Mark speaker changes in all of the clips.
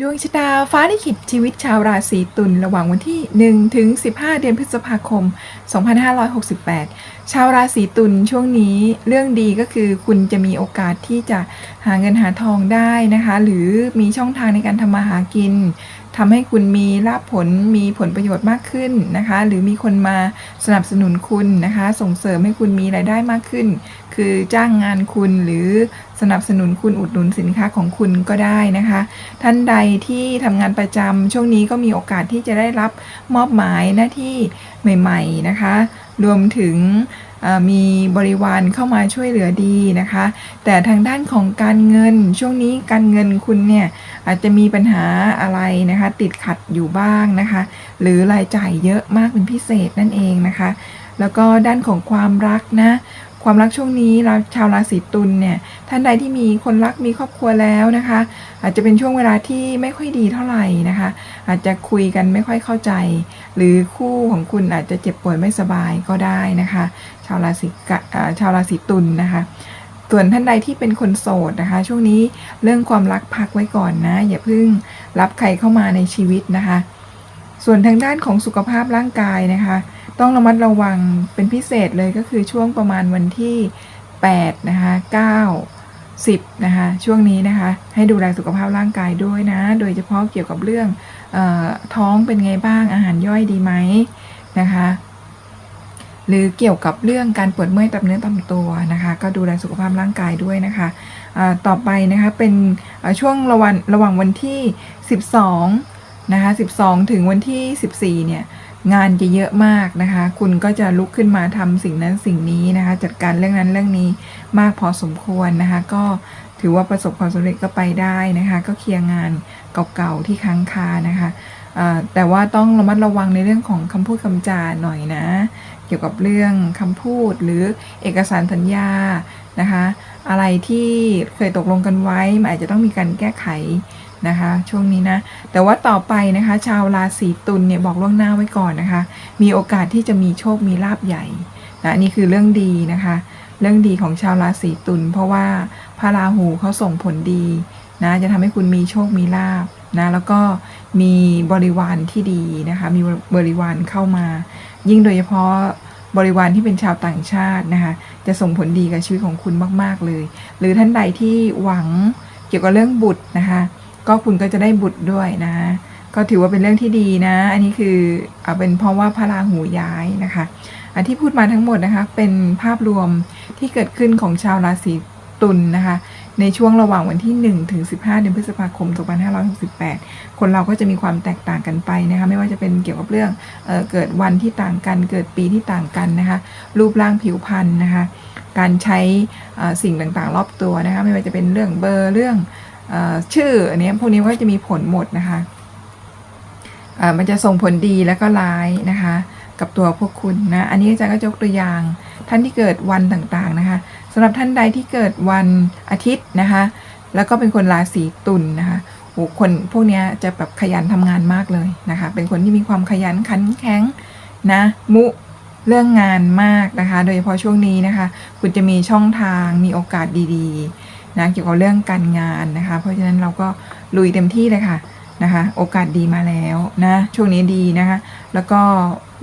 Speaker 1: ดวงชะตาฟ้าลิขิตชีวิตชาวราศีตุลระหว่างวันที่ 1 ถึง 15 เดือนพฤษภาคม 2568 ชาวราศีตุลช่วงนี้เรื่องดีก็คือคุณจะมีโอกาสที่จะหาเงินหาทองได้นะคะ หรือมีช่องทางในการทำมาหากินทำให้คุณมีลาภผลมีผลประโยชน์มากขึ้นนะคะ หรือมีคนมาสนับสนุนคุณนะคะ ส่งเสริมให้คุณมีรายได้มากขึ้น คือจ้างงานคุณหรือ สนับสนุนคุณอุดหนุนสินค้าของคุณก็ได้นะคะ ท่านใดที่ทำงานประจำช่วงนี้ก็มีโอกาสที่จะได้รับมอบหมายหน้าที่ใหม่ ๆนะคะ รวมถึงมีบริวารเข้ามาช่วยเหลือดีนะคะ แต่ทางด้านของการเงินช่วงนี้การเงินคุณเนี่ยอาจจะมีปัญหาอะไรนะคะ ติดขัดอยู่บ้างนะคะ หรือรายจ่ายเยอะมากเป็นพิเศษนั่นเองนะคะ แล้วก็ด้านของความรักนะ ความรักช่วงนี้เราชาวราศีตุลเนี่ย ท่านใดที่มีคนรักมีครอบครัวแล้วนะคะ อาจจะเป็นช่วงเวลาที่ไม่ค่อยดีเท่าไหร่นะคะ อาจจะคุยกันไม่ค่อยเข้าใจ หรือคู่ของคุณอาจจะเจ็บป่วยไม่สบายก็ได้นะคะ ชาวราศีกะชาวราศีตุลนะคะส่วนท่านใดที่เป็นคนโสดนะคะ ช่วงนี้เรื่องความรักพักไว้ก่อนนะ อย่าเพิ่งรับใครเข้ามาในชีวิตนะคะ ส่วนทางด้านของสุขภาพร่างกายนะคะ ต้องระมัดระวังเป็นพิเศษเลยก็คือช่วงประมาณวันที่8นะคะ9 10นะคะช่วงนี้นะคะให้ดูแลสุขภาพร่างกายด้วยนะ โดยเฉพาะเกี่ยวกับเรื่องออท้องเป็นไงบ้างอาหารย่อยดีไหมนะคะหรือเกี่ยวกับเรื่องการปวดเมื่อยตามเนื้อตามตัวนะคะ ก็ดูแลสุขภาพร่างกายด้วยนะคะต่อไปนะคะเป็นช่วงระว่างระหว่างวันที่ 12นะคะ12 ถึงวันที่ 14เนี่ย งานจะเยอะมากนะคะ คุณก็จะลุกขึ้นมาทำสิ่งนั้นสิ่งนี้นะคะ จัดการเรื่องนั้นเรื่องนี้มากพอสมควรนะคะ ก็ถือว่าประสบความสำเร็จก็ไปได้นะคะ ก็เคลียร์งานเก่าๆที่ค้างคานะคะแต่ว่าต้องระมัดระวังในเรื่องของคำพูดคำจาหน่อยนะ เกี่ยวกับเรื่องคำพูดหรือเอกสารสัญญานะคะ อะไรที่เคยตกลงกันไว้มันอาจจะต้องมีการแก้ไข นะคะ ช่วงนี้นะ แต่ว่าต่อไปนะคะ ชาวราศีตุลเนี่ยบอกล่วงหน้าไว้ก่อนนะคะ มีโอกาสที่จะมีโชคมีลาบใหญ่นะนี่คือเรื่องดีนะคะ เรื่องดีของชาวราศีตุลเพราะว่าพระราหูเขาส่งผลดีนะจะทำให้คุณมีโชคมีลาบนะแล้วก็มีบริวารที่ดีนะคะมีบริวารเข้ามา ยิ่งโดยเฉพาะบริวารที่เป็นชาวต่างชาตินะคะจะส่งผลดีกับชีวิตของคุณมาก ๆ เลย หรือท่านใดที่หวังเกี่ยวกับเรื่องบุตรนะคะ ก็คุณก็จะได้บุตรด้วยนะ ก็ถือว่าเป็นเรื่องที่ดีนะ อันนี้คือเอาเป็นเพราะว่าพระราหูย้ายนะคะ อันที่พูดมาทั้งหมดนะคะ เป็นภาพรวมที่เกิดขึ้นของชาวราศีตุลนะคะ ในช่วงระหว่างวันที่ 1 ถึง 15 เดือนพฤษภาคม 2568 คนเราก็จะมีความแตกต่างกันไปนะคะ ไม่ว่าจะเป็นเกี่ยวกับเรื่องเออเกิดวันที่ต่างกัน เกิดปีที่ต่างกันนะคะ รูปร่างผิวพรรณนะคะ การใช้สิ่งต่างๆ รอบตัวนะคะ ไม่ว่าจะเป็นเรื่องเบอร์เรื่อง ชื่ออันนี้พวกนี้ก็จะมีผลหมดนะคะมันจะส่งผลดีแล้วก็ร้ายนะคะ กับตัวพวกคุณนะ อันนี้อาจารย์ก็ยกตัวอย่าง ท่านที่เกิดวันต่างๆนะคะสำหรับท่านใดที่เกิดวันอาทิตย์นะคะ แล้วก็เป็นคนราศีตุลนะคะโหคนพวกนี้จะแบบขยันทำงานมากเลยนะคะ เป็นคนที่มีความขยันขันแข็งนะมุเรื่องงานมากนะคะ โดยเฉพาะช่วงนี้นะคะ คุณจะมีช่องทางมีโอกาสดีๆ นะเกี่ยวกับเรื่องการงานนะคะ เพราะฉะนั้นเราก็ลุยเต็มที่เลยค่ะนะคะ โอกาสดีมาแล้วนะช่วงนี้ดีนะคะ แล้วก็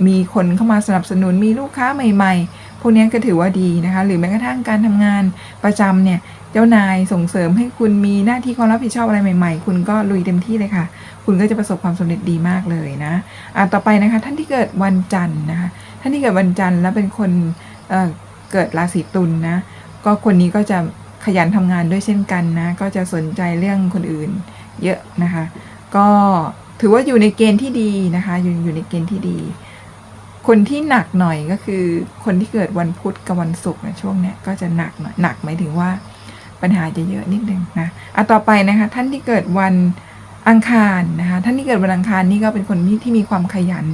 Speaker 1: มีคนเข้ามาสนับสนุนมีลูกค้าใหม่ๆ พวกนี้ก็ถือว่าดีนะคะ หรือแม้กระทั่งการทำงานประจำเนี่ย เจ้านายส่งเสริมให้คุณมีหน้าที่ความรับผิดชอบอะไรใหม่ๆ คุณก็ลุยเต็มที่เลยค่ะ คุณก็จะประสบความสำเร็จดีมากเลยนะอะต่อไปนะคะ ท่านที่เกิดวันจันทร์นะคะ ท่านที่เกิดวันจันทร์แล้วเป็นคนเอ่อเกิดราศีตุลนะ ก็คนนี้ก็จะ ขยันทำงานด้วยเช่นกันนะ ก็จะสนใจเรื่องคนอื่นเยอะนะคะ ก็ถือว่าอยู่ในเกณฑ์ที่ดีนะคะอยู่อยู่ในเกณฑ์ที่ดี คนที่หนักหน่อยก็คือ คนที่เกิดวันพุธกับวันศุกร์นะช่วงเนี้ยก็จะหนักหน่อยหนักหมายถึงว่าปัญหาจะเยอะนิดนึงนะอะต่อไปนะคะ ท่านที่เกิดวันอังคารนะคะ ท่านที่เกิดวันอังคารนี่ก็เป็นคนที่ที่มีความขยัน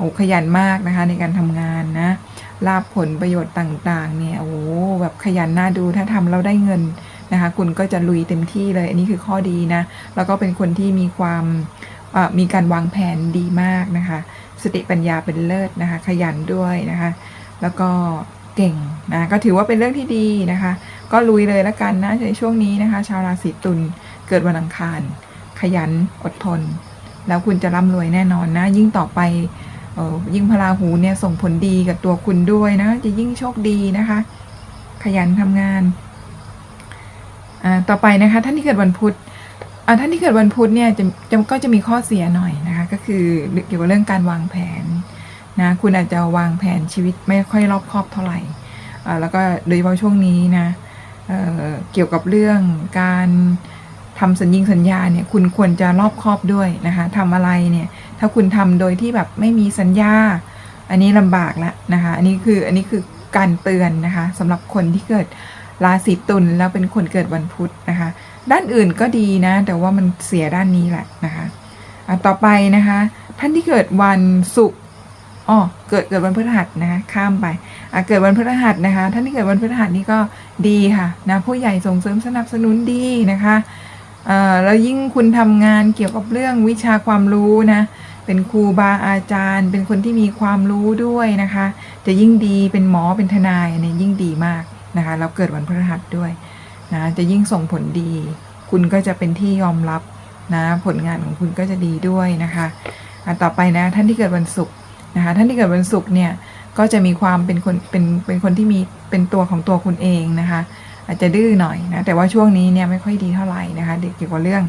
Speaker 1: โอ้ขยันมากนะคะในการทำงานนะลาบผลประโยชน์ต่างๆ เนี่ยโอ้แบบขยันน่าดูถ้าทำแล้วได้เงินนะคะ คุณก็จะลุยเต็มที่เลย อันนี้คือข้อดีนะ แล้วก็เป็นคนที่มีความมีการวางแผนดีมากนะคะ สติปัญญาเป็นเลิศนะคะ ขยันด้วยนะคะ แล้วก็เก่งนะก็ถือว่าเป็นเรื่องที่ดีนะคะ ก็ลุยเลยละกันนะในช่วงนี้นะคะ ชาวราศีตุลเกิดวันอังคาร ขยันอดทน แล้วคุณจะร่ำรวยแน่นอนนะ ยิ่งต่อไป ยิ่งพลาหูเนี่ยส่งผลดีกับตัวคุณด้วยนะ จะยิ่งโชคดีนะคะ ขยันทำงาน ต่อไปนะคะ ท่านที่เกิดวันพุธท่านที่เกิดวันพุธเนี่ยจะจะก็จะมีข้อเสียหน่อยนะคะ ก็คือเกี่ยวกับเรื่องการวางแผนนะ คุณอาจจะวางแผนชีวิตไม่ค่อยรอบคอบเท่าไหร่ แล้วก็โดยเฉพาะช่วงนี้นะเเกี่ยวกับเรื่องการ ทำสัญญิงสัญญาเนี่ยคุณควรจะรอบครอบด้วยนะคะทำอะไรเนี่ยถ้าคุณทำโดยที่แบบไม่มีสัญญา อันนี้ลำบากแล้วนะคะอันนี้คืออันนี้คือการเตือนนะคะสำหรับคนที่เกิดราศีตุลแล้วเป็นคนเกิดวันพุธนะคะ ด้านอื่นก็ดีนะ แต่ว่ามันเสียด้านนี้แหละนะคะอะต่อไปนะคะ ท่านที่เกิดวันศุกร์อ๋อเกิดเกิดวันพฤหัสนะคะข้ามไปอะเกิดวันพฤหัสนะคะ ท่านที่เกิดวันพฤหัสนี่ก็ดีค่ะนะผู้ใหญ่ส่งเสริมสนับสนุนดีนะคะ แล้วยิ่งคุณทำงานเกี่ยวกับเรื่องวิชาความรู้นะ เป็นครูบาอาจารย์ เป็นคนที่มีความรู้ด้วยนะคะ จะยิ่งดีเป็นหมอเป็นทนายอันนี้ยิ่งดีมากนะคะแล้วเกิดวันพฤหัสด้วยนะจะยิ่งส่งผลดี คุณก็จะเป็นที่ยอมรับนะผลงานของคุณก็จะดีด้วยนะคะต่อไปนะท่านที่เกิดวันศุกร์นะคะท่านที่เกิดวันศุกร์เนี่ยก็จะมีความเป็นคนเป็นเป็นคนที่มีเป็นตัวของตัวคุณเองนะคะ อาจจะดื้อหน่อยนะแต่ว่าช่วงนี้เนี่ยไม่ค่อยดีเท่าไหร่นะคะเกี่ยวกับเรื่อง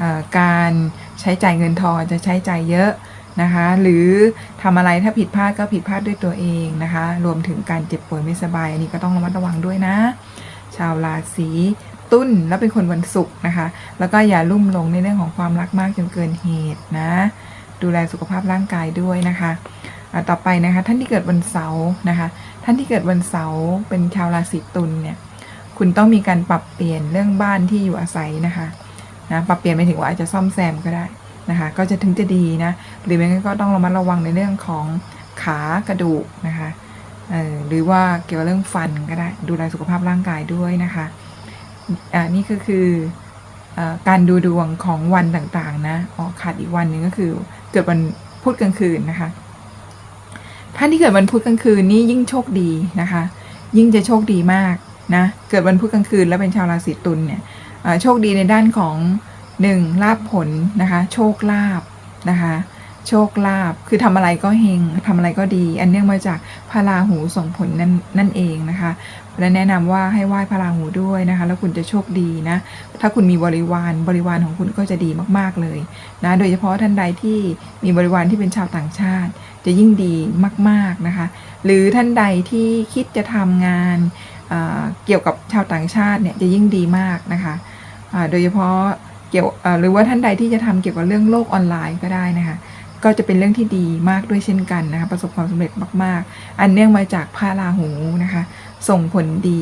Speaker 1: อการใช้จ่ายเงินทองจะใช้จ่ายเยอะนะคะหรือทำอะไรถ้าผิดพลาดก็ผิดพลาดด้วยตัวเองนะคะรวมถึงการเจ็บป่วยไม่สบายอันนี้ก็ต้องระมัดระวังด้วยนะ ชาวราศีตุ้นแล้วเป็นคนวันศุกร์นะคะ แล้วก็อย่าลุ่มหลงในเรื่องของความรักมากจนเกินเหตุนะ ดูแลสุขภาพร่างกายด้วยนะคะต่อไปนะคะท่านที่เกิดวันเสาร์นะคะ ท่านที่เกิดวันเสาร์เป็นชาวราศีตุลเนี่ย คุณต้องมีการปรับเปลี่ยนเรื่องบ้านที่อยู่อาศัยนะคะนะปรับเปลี่ยนไปถึงว่าอาจจะซ่อมแซมก็ได้นะคะ ก็จะถึงจะดีนะหรือไม่งั้นก็ต้องระมัดระวังในเรื่องของขากระดูกนะคะออหรือว่าเกี่ยวกับเรื่องฟันก็ได้ดูแลสุขภาพร่างกายด้วยนะคะอ่านี่ก็คือออการดูดวงของวันต่างๆนะอ๋อขาดอีกวันหนึ่งก็คือเกิดวันพุธกลางคืนนะคะ ท่านที่เกิดวันพุธกลางคืนนี่ยิ่งโชคดีนะคะ ยิ่งจะโชคดีมาก นะเกิดวันพุธกลางคืนแล้วเป็นชาวราศีตุลเนี่ยโชคดีในด้านของหนึ่งลาบผลนะคะโชคลาบนะคะโชคลาบคือทำอะไรก็เฮงทำอะไรก็ดี อันเนื่องมาจากพระราหูส่งผลนั่นนั่นเองนะคะและแนะนำว่าให้ไหว้พระราหูด้วยนะคะ แล้วคุณจะโชคดีนะ ถ้าคุณมีบริวารบริวารของคุณก็จะดีมากๆเลยนะโดยเฉพาะท่านใดที่มีบริวารที่เป็นชาวต่างชาติ จะยิ่งดีมากๆนะคะ หรือท่านใดที่คิดจะทำงาน เกี่ยวกับชาวต่างชาติเนี่ยจะยิ่งดีมากนะคะโดยเฉพาะเกี่ยวหรือว่าท่านใดที่จะทำเกี่ยวกับเรื่องโลกออนไลน์ก็ได้นะคะก็จะเป็นเรื่องที่ดีมากด้วยเช่นกันนะคะประสบความสำเร็จมาก ๆ อันเนื่องมาจากพระราหูนะคะ ส่งผลดี